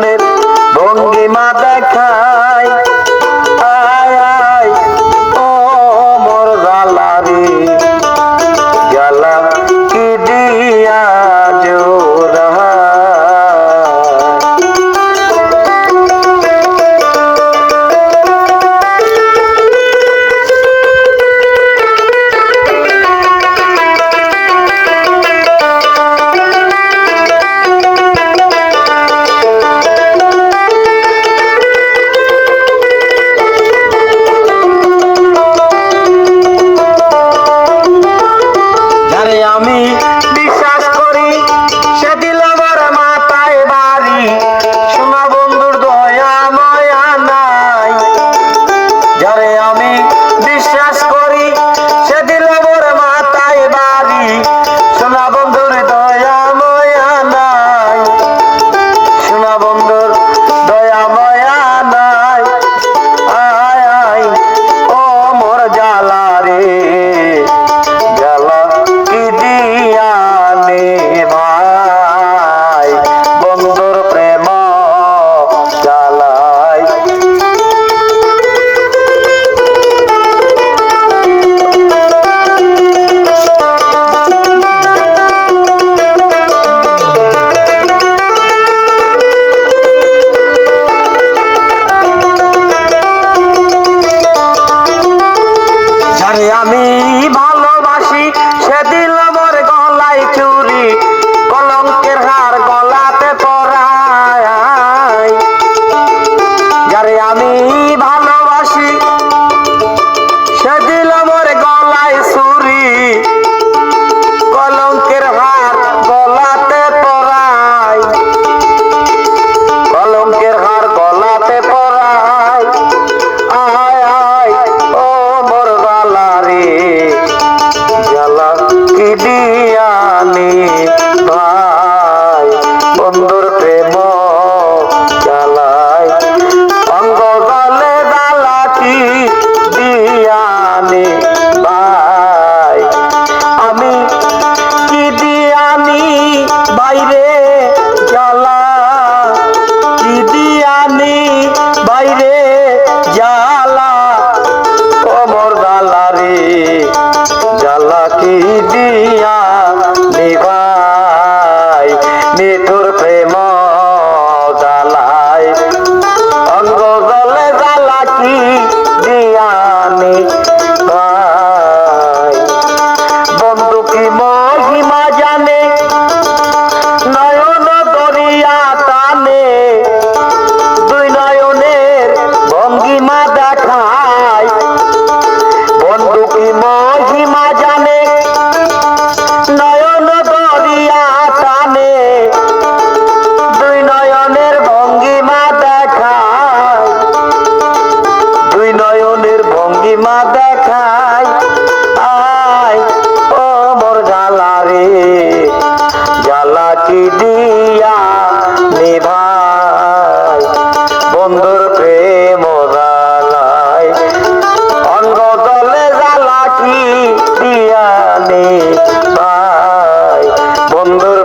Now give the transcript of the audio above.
জীবনের ভঙ্গিমা দেখা আমি demonios. বন্ধুর প্রেম জালায় অঙ্গ দলে জ্বালা কি দিয়ানে বন্ধুর